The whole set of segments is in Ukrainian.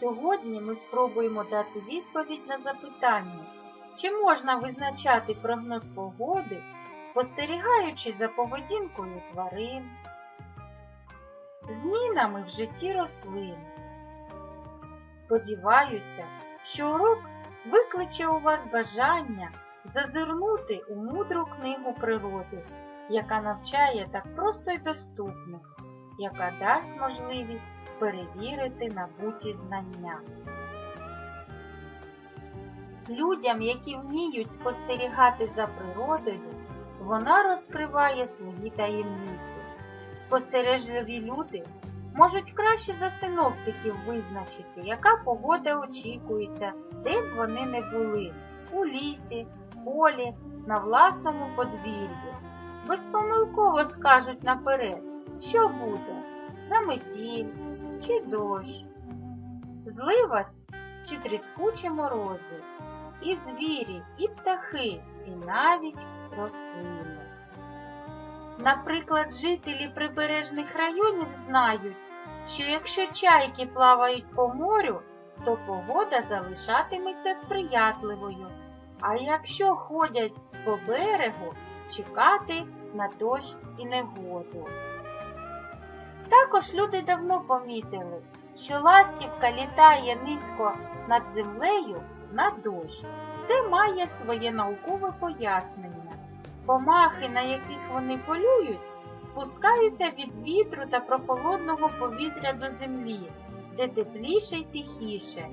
Сьогодні ми спробуємо дати відповідь на запитання, чи можна визначати прогноз погоди, спостерігаючи за поведінкою тварин, змінами в житті рослин. Сподіваюся, що урок викличе у вас бажання зазирнути у мудру книгу природи, яка навчає так просто й доступно, яка дасть можливість перевірити набуті знання. Людям, які вміють спостерігати за природою, вона розкриває свої таємниці. Спостережливі люди можуть краще за синоптиків визначити, яка погода очікується, де б вони не були у лісі, полі, на власному подвір'ї. Безпомилково скажуть наперед, що буде заметіль чи дощ, злива чи тріскучі морози, і звірі, і птахи, і навіть рослини. Наприклад, жителі прибережних районів знають, що якщо чайки плавають по морю, то погода залишатиметься сприятливою, а якщо ходять по берегу, чекати на дощ і негоду. Також люди давно помітили, що ластівка літає низько над землею на дощ. Це має своє наукове пояснення. Комахи, на яких вони полюють, спускаються від вітру та прохолодного повітря до землі, де тепліше й тихіше.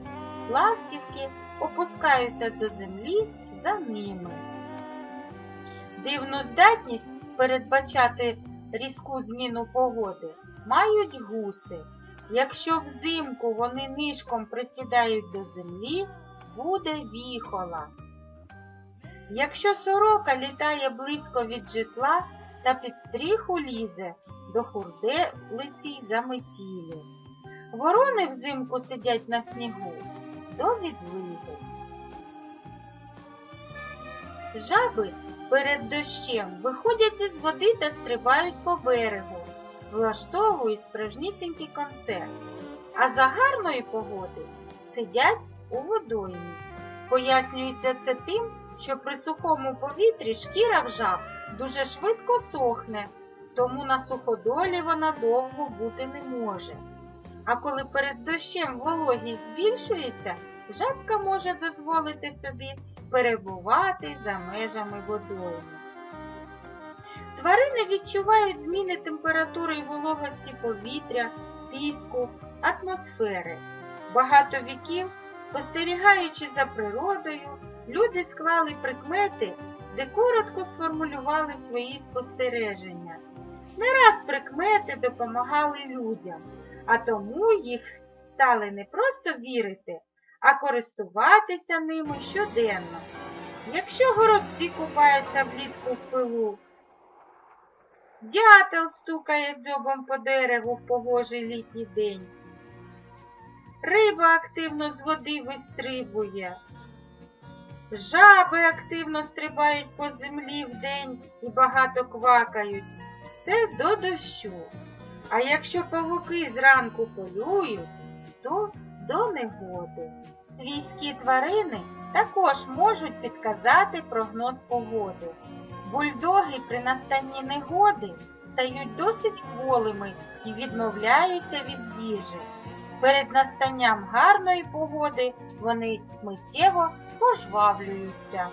Ластівки опускаються до землі за ними. Дивну здатність передбачати різку зміну погоди мають гуси. Якщо взимку вони нишком присідають до землі, буде віхола. Якщо сорока літає близько від житла та під стріху лізе, до хурделиці й заметілі. Ворони взимку сидять на снігу до відливу. Жаби перед дощем виходять із води та стрибають по берегу, влаштовують справжнісінький концерт, а за гарної погоди сидять у водоймі. Пояснюється це тим, що при сухому повітрі шкіра в жаб дуже швидко сохне, тому на суходолі вона довго бути не може. А коли перед дощем вологість збільшується, жабка може дозволити собі перебувати за межами водойми. Тварини відчувають зміни температури і вологості повітря, піску, атмосфери. Багато віків, спостерігаючи за природою, люди склали прикмети, де коротко сформулювали свої спостереження. Не раз прикмети допомагали людям, а тому їх стали не просто вірити, а користуватися ними щоденно. Якщо горобці купаються влітку в пилу, дятел стукає дзьобом по дереву в погожий літній день, риба активно з води вистрибує, жаби активно стрибають по землі вдень і багато квакають. Це до дощу. А якщо павуки зранку полюють, то до негоди. Свійські тварини також можуть підказати прогноз погоди. Бульдоги при настанні негоди стають досить кволими і відмовляються від їжі. Перед настанням гарної погоди вони миттєво пожвавлюються.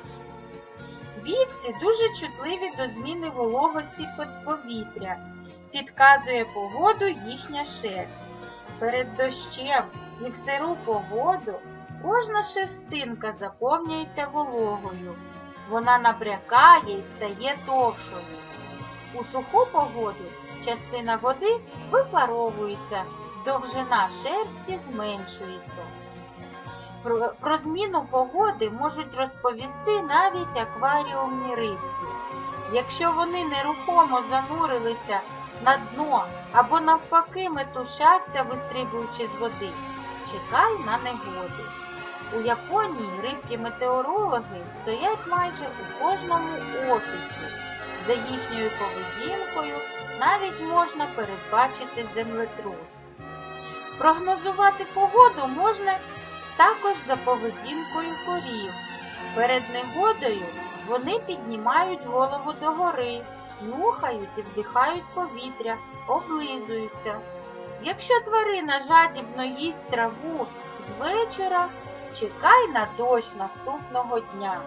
Вівці дуже чутливі до зміни вологості повітря. Підказує погоду їхня шерсть. Перед дощем і в сиру погоду кожна шерстинка заповнюється вологою. Вона набрякає і стає товшою. У суху погоду частина води випаровується, довжина шерсті зменшується. Про, про зміну погоди можуть розповісти навіть акваріумні рибки. Якщо вони нерухомо занурилися на дно або навпаки метушаться, вистрибуючи з води, чекай на негоди. У Японії рибки-метеорологи стоять майже у кожному офісі. За їхньою поведінкою навіть можна передбачити землетрус. Прогнозувати погоду можна також за поведінкою корів. Перед негодою вони піднімають голову догори, нюхають і вдихають повітря, облизуються. Якщо тварина жадібно їсть траву з вечора, чекай на дощ наступного дня.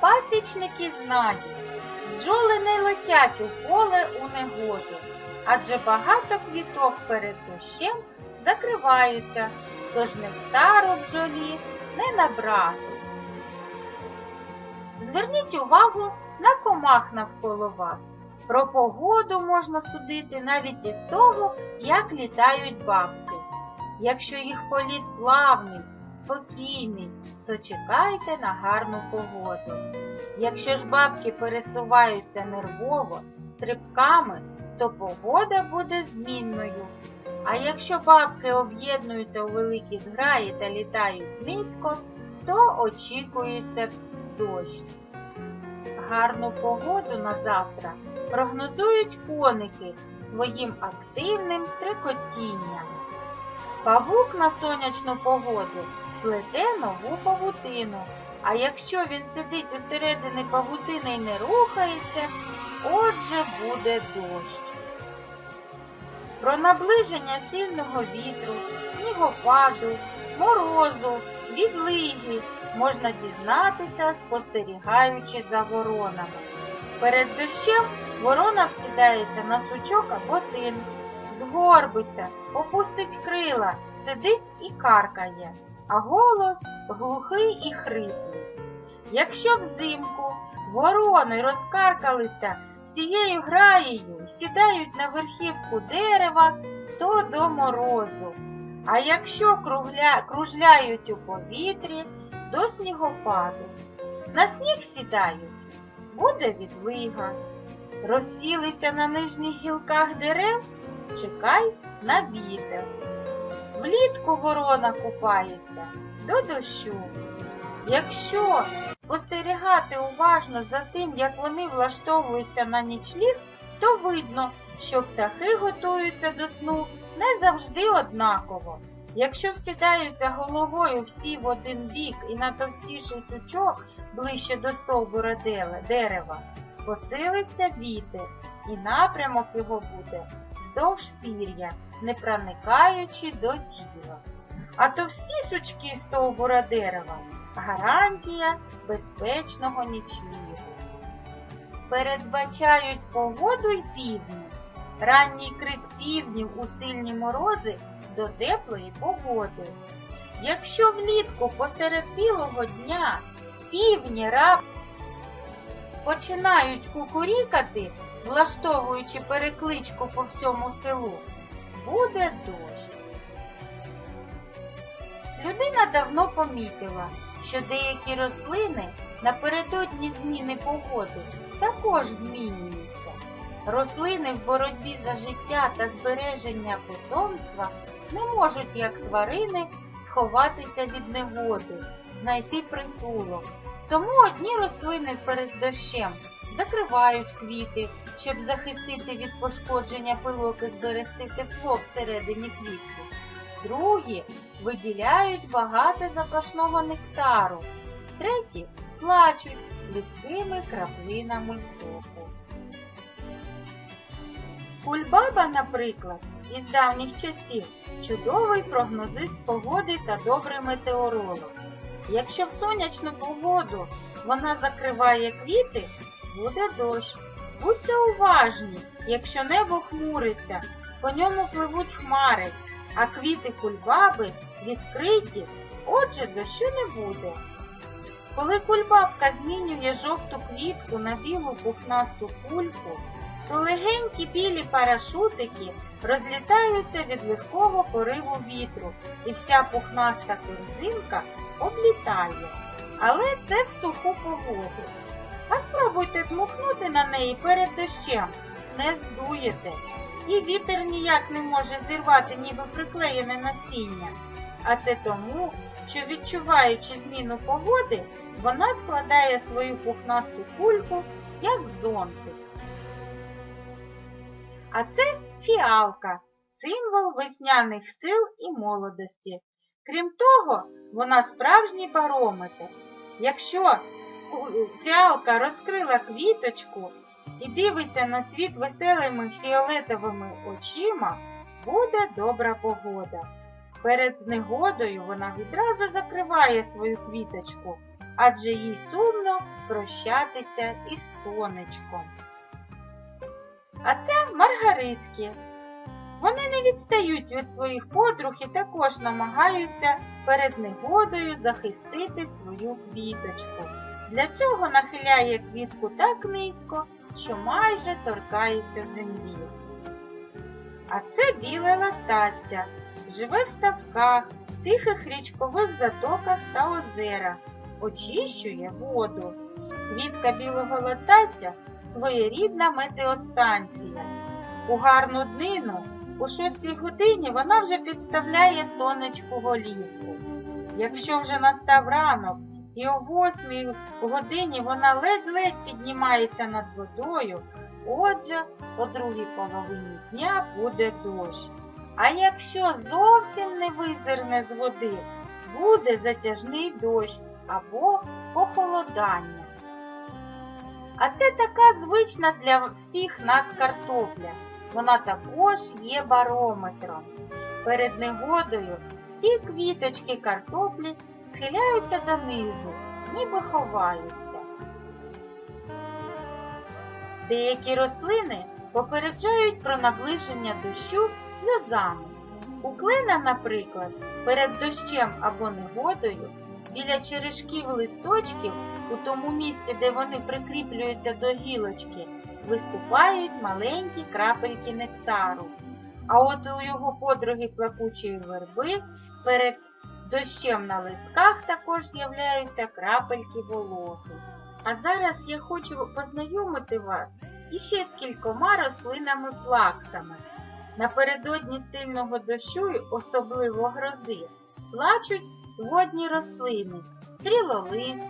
Пасічники знають, бджоли не летять у поле у негоду, адже багато квіток перед дощем закриваються, тож нектару бджолі не набрати. Зверніть увагу на комах навколо вас. Про погоду можна судити навіть із того, як літають бабки. Якщо їх політ плавний, спокійний, то чекайте на гарну погоду. Якщо ж бабки пересуваються нервово, стрибками, то погода буде змінною. А якщо бабки об'єднуються у великі зграї та літають низько, то очікується дощ. Гарну погоду на завтра прогнозують коники своїм активним стрекотінням. Павук на сонячну погоду плете нову павутину, а якщо він сидить усередині павутини і не рухається, отже буде дощ. Про наближення сильного вітру, снігопаду, морозу, відлиги можна дізнатися, спостерігаючи за воронами. Перед дощем ворона всідається на сучок або тин, згорбиться, опустить крила, сидить і каркає, а голос глухий і хриплий. Якщо взимку ворони розкаркалися всією граєю сідають на верхівку дерева, то до морозу. А якщо кругля... кружляють у повітрі, до снігопаду. На сніг сідають, буде відлига. Розсілися на нижніх гілках дерев, чекай на вітер. Влітку ворона купається до дощу. Якщо спостерігати уважно за тим, як вони влаштовуються на нічліг, то видно, що птахи готуються до сну не завжди однаково. Якщо всідаються головою всі в один бік і на товстіший сучок ближче до стовбура дерева, посилиться вітер, і напрямок його буде вздовж пір'я, не проникаючи до тіла. А товсті сучки стовбура дерева гарантія безпечного нічлігу. Передбачають погоду й півдні. Ранній крик півднів у сильні морози до теплої погоди. Якщо влітку посеред білого дня півні раб починають кукурікати, влаштовуючи перекличку по всьому селу, буде дощ. Людина давно помітила, що деякі рослини напередодні зміни погоди також змінюються. Рослини в боротьбі за життя та збереження потомства не можуть, як тварини, сховатися від негоди, знайти притулок. Тому одні рослини перед дощем закривають квіти, щоб захистити від пошкодження пилок і зберегти тепло всередині квітки. Другі виділяють багато запашного нектару. Треті плачуть липкими краплинами соку. Кульбаба, наприклад, із давніх часів чудовий прогнозист погоди та добрий метеоролог. Якщо в сонячну погоду вона закриває квіти, буде дощ. Будьте уважні, якщо небо хмуриться, по ньому пливуть хмари, а квіти кульбаби відкриті, отже дощу не буде. Коли кульбабка змінює жовту квітку на білу пухнасту кульку, то легенькі білі парашутики розлітаються від легкого пориву вітру, і вся пухнаста корзинка облітає. Але це в суху погоду. А спробуйте дмухнути на неї перед дощем, не здуєте. І вітер ніяк не може зірвати ніби приклеєне насіння. А це тому, що відчуваючи зміну погоди, вона складає свою пухнасту кульку, як зонтик. А це фіалка, символ весняних сил і молодості. Крім того, вона справжній барометр. Якщо фіалка розкрила квіточку і дивиться на світ веселими фіолетовими очима, буде добра погода. Перед негодою вона відразу закриває свою квіточку, адже їй сумно прощатися із сонечком. А це маргаритки. Вони не відстають від своїх подруг і також намагаються перед негодою захистити свою квіточку. Для цього нахиляє квітку так низько, що майже торкається землі. А це біле ластаття, живе в ставках, тихих річкових затоках та озерах, очищує воду. Квітка білого ластаття своєрідна метеостанція. У гарну днину у шостій годині вона вже підставляє сонечку голівку. Якщо вже настав ранок і о восьмій годині вона ледь-ледь піднімається над водою, отже, о другій половині дня буде дощ. А якщо зовсім не визирне з води, буде затяжний дощ або похолодання. А це така звична для всіх нас картопля. Вона також є барометром. Перед негодою всі квіточки картоплі схиляються донизу, ніби ховаються. Деякі рослини попереджають про наближення дощу сльозами. У клина, наприклад, перед дощем або негодою біля черешків листочків, у тому місці, де вони прикріплюються до гілочки, виступають маленькі крапельки нектару. А от у його подруги плакучої верби перед дощем на листках також з'являються крапельки вологи. А зараз я хочу познайомити вас іще з кількома рослинами-плаксами. Напередодні сильного дощу, і особливо грози, плачуть водні рослини, стрілолист,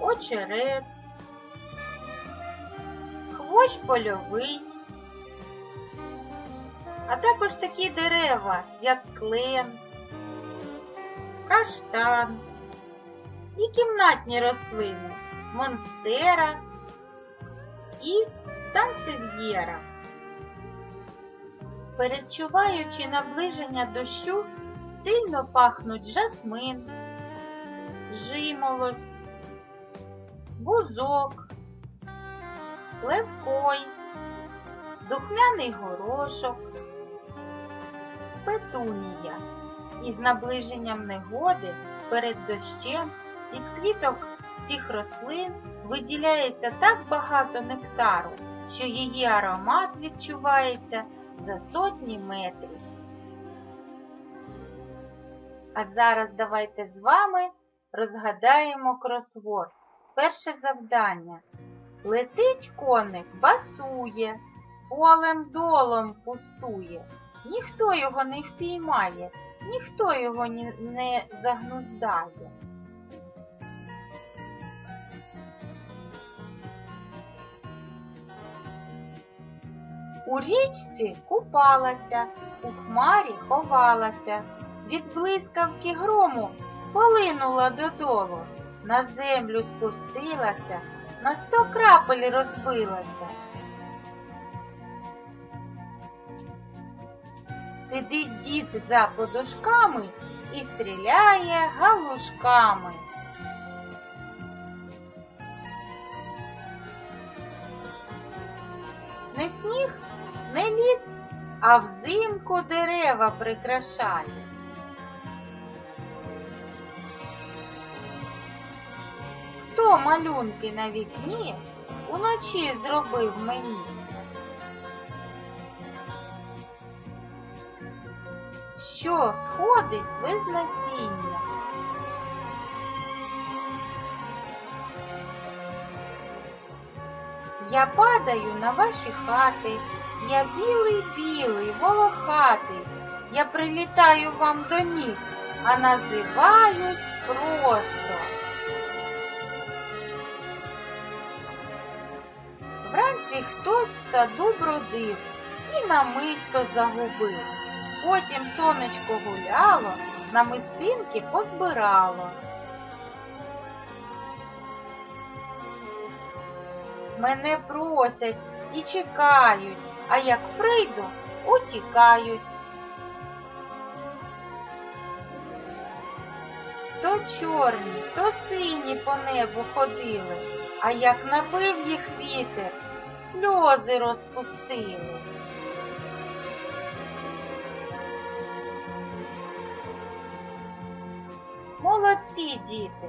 очерет, хвощ польовий, а також такі дерева, як клен, каштан і кімнатні рослини монстера і сансев'єра. Передчуваючи наближення дощу, сильно пахнуть жасмин, жимолость, бузок, левкой, духмяний горошок, петунія. Із наближенням негоди перед дощем із квіток цих рослин виділяється так багато нектару, що її аромат відчувається за сотні метрів. А зараз давайте з вами розгадаємо кросворд. Перше завдання. Летить коник, басує, полем долом пустує. Ніхто його не впіймає, ніхто його не загнуздає. У річці купалася, у хмарі ховалася, від блискавки грому полинула додолу, на землю спустилася, на сто крапель розбилася. Сидить дід за подушками і стріляє галушками. Не сніг, не лід, а взимку дерева прикрашає. Хто малюнки на вікні уночі зробив мені? Сходить без насіння? Я падаю на ваші хати, я білий-білий, волохатий, я прилітаю вам до ніг, а називаюсь просто. Вранці хтось в саду бродив і намисто загубив. Потім сонечко гуляло, намистинки позбирало. Мене просять і чекають, а як прийду, утікають. То чорні, то сині по небу ходили, а як набив їх вітер, сльози розпустили. Молодці, діти!